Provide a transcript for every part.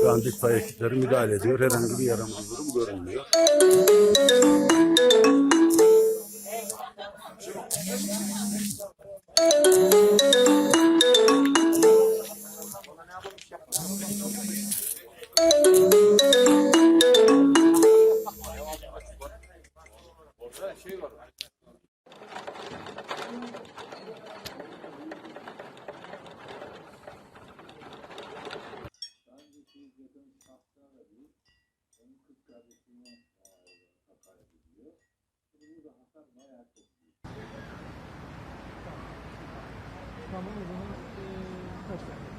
Şu an itfaiye ekipleri müdahale ediyor. Herhangi bir yaramaz durum görünmüyor. Tamam o zaman e, kaç dakika?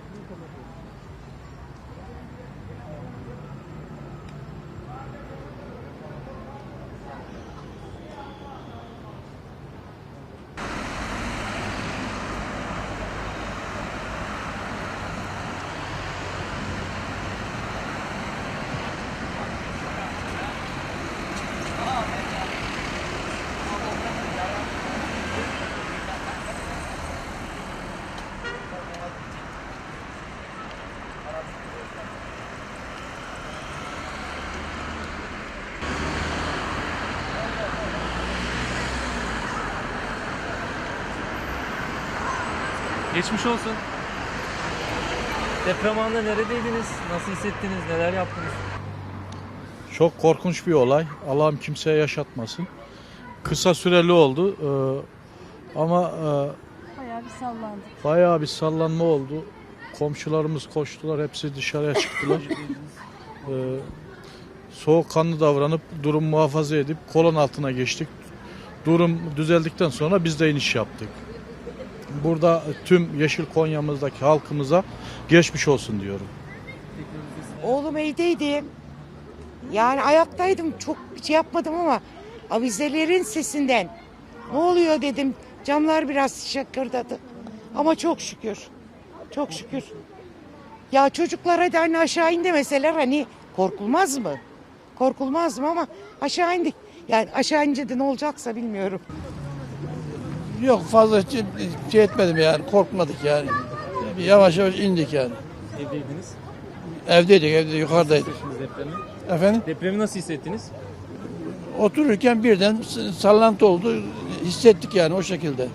Geçmiş olsun. Deprem anında neredeydiniz? Nasıl hissettiniz? Neler yaptınız? Çok korkunç bir olay. Allah'ım kimseye yaşatmasın. Kısa süreli oldu. Ee, ama e, Bayağı bir sallandı. bayağı bir sallanma oldu. Komşularımız koştular. Hepsi dışarıya çıktılar. Ee, soğukkanlı davranıp durum muhafaza edip kolon altına geçtik. Durum düzeldikten sonra biz de iniş yaptık. Burada tüm Yeşil Konya'mızdaki halkımıza geçmiş olsun diyorum. Oğlum evdeydim. Yani ayaktaydım. Çok şey yapmadım ama avizelerin sesinden ne oluyor dedim. Camlar biraz şakırdadı. Ama çok şükür. Çok şükür. Ya çocuklar hadi hani aşağı in demeseler hani korkulmaz mı? Korkulmaz mı ama aşağı indik. Yani aşağı ince de ne olacaksa bilmiyorum. Yok fazla şey, şey etmedim yani korkmadık yani. Yavaş yavaş indik yani. Evdeydiniz. Evdeydik evde yukarıdaydık. Hissettiniz depremi. Efendim Depremi nasıl hissettiniz? otururken birden sallantı oldu hissettik yani o şekilde.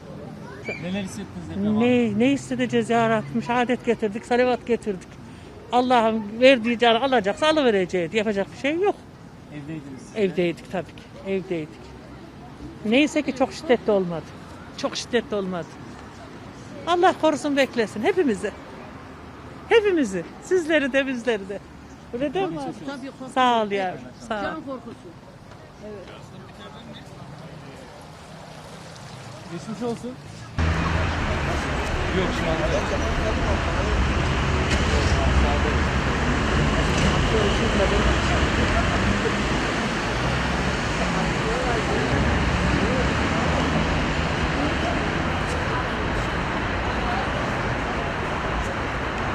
Neler hissettiniz deprem? Ne, ne istedeceğiz ya Rabbim? Şehadet getirdik, salavat getirdik. Allah'ın verdiği canı alacaksa alıvereceğiz. Yapacak bir şey yok. Evdeydiniz. Evdeydik tabii ki. Evdeydik. Neyse ki çok şiddetli olmadı. Çok şiddetli olmadı. Allah korusun beklesin hepimizi. Hepimizi. Sizleri de bizleri de. Öyle değil mi? Sağ ol yavrum. Sağ ol. Geçmiş olsun. Yok şu anda.